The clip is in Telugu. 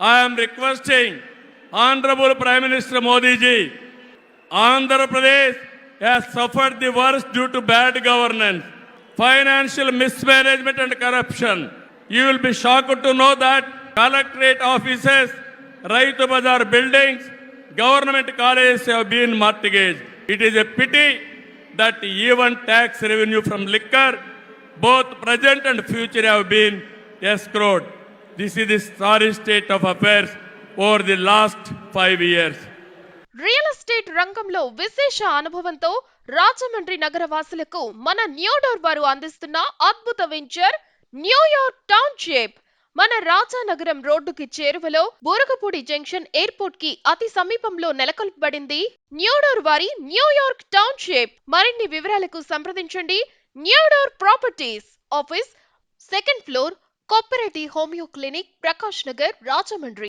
I am requesting Honorable Prime Minister Modi ji, Andhra Pradesh has suffered the worst due to bad governance, financial mismanagement and corruption. You will be shocked to know that collectorate offices, Raitu Bazar buildings, government colleges have been mortgaged. It is a pity that even tax revenue from liquor, both present and future have been escrowed. This is the sorry state of affairs over the last five years. Real estate రంగంలో విశేష అనుభవంతో రాజమండ్రి నగర వాసులకు మన న్యూడోర్ వారు అందిస్తున్న అద్భుత వెంచర్ న్యూయార్క్ టౌన్షిప్ మన రాజానగరం రోడ్డుకి చేరువలో బోరగపూడి జంక్షన్ ఎయిర్పోర్ట్కి అతి సమీపంలో నెలకొల్పబడింది న్యూడోర్ వారి న్యూయార్క్ టౌన్షిప్ మరిన్ని వివరాలకు సంప్రదించండి Newdoor properties office second floor கோப்பரடி homeo clinic Prakash Nagar Rajahmundry